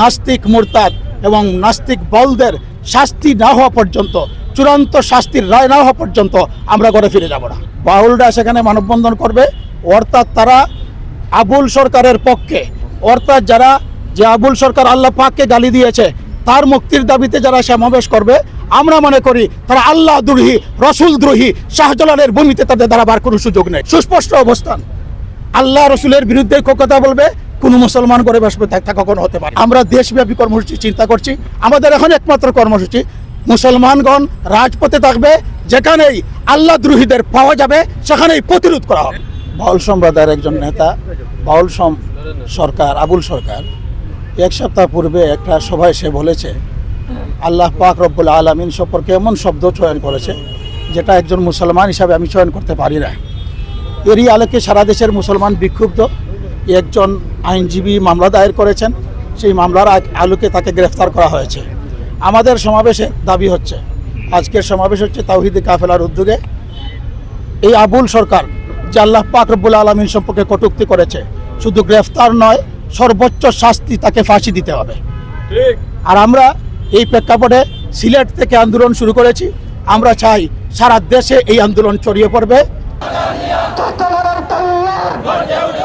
নাস্তিক মোরতাদ এবং নাস্তিক বলদের শাস্তি না হওয়া পর্যন্ত, চূড়ান্ত শাস্তির রায় না হওয়া পর্যন্ত আমরা ঘরে ফিরে যাব না। বাউলরা সেখানে মানববন্ধন করবে, অর্থাৎ তারা আবুল সরকারের পক্ষে, অর্থাৎ যারা যে আবুল সরকার আল্লাহ পাককে গালি দিয়েছে, তার মুক্তির দাবিতে যারা সমাবেশ করবে, আমরা মনে করি তারা আল্লাহ দ্রোহী, রসুল দ্রোহী, শাহজালালের ভূমিতে তাদের দাঁড়াবার কোনো সুযোগ নেই। সুস্পষ্ট অবস্থান। আল্লাহ রসুলের বিরুদ্ধে কথা বলবে, কোনো মুসলমান করে বসবে তা কখনো হতে পারে। আমরা দেশব্যাপী কর্মসূচি চিন্তা করছি। আমাদের এখন একমাত্র কর্মসূচি, মুসলমানগণ রাজপথে থাকবে, যেখানেই আল্লাহ দ্রোহীদের পাওয়া যাবে, সেখানেই প্রতিরোধ করা হবে। বাউল সম্প্রদায়ের একজন নেতা, বাউল সম সরকার, আবুল সরকার, এক সপ্তাহ পূর্বে একটা সভায় সে বলেছে, আল্লাহ পাক রব্বুল আলমিন সম্পর্কে এমন শব্দ চয়ন করেছে, যেটা একজন মুসলমান হিসাবে আমি চয়ন করতে পারি না। এরই আলোকে সারা দেশের মুসলমান বিক্ষুব্ধ। একজন আইনজীবী মামলা দায়ের করেছেন। সেই মামলার আলোকে তাকে গ্রেফতার করা হয়েছে। আমাদের সমাবেশে দাবি হচ্ছে আজকের সমাবেশ হচ্ছে তাওহিদি কাফেলার উদ্যোগে। এই আবুল সরকার যে আল্লাহ পাক রব্বুল আলমিন সম্পর্কে কটুক্তি করেছে শুধু গ্রেফতার নয় সর্বোচ্চ শাস্তি তাকে ফাঁসি দিতে হবে। আর আমরা এই প্রেক্ষাপটে সিলেট থেকে আন্দোলন শুরু করেছি। আমরা চাই সারা দেশে এই আন্দোলন ছড়িয়ে পড়বে। ইসলামী আন্দোলন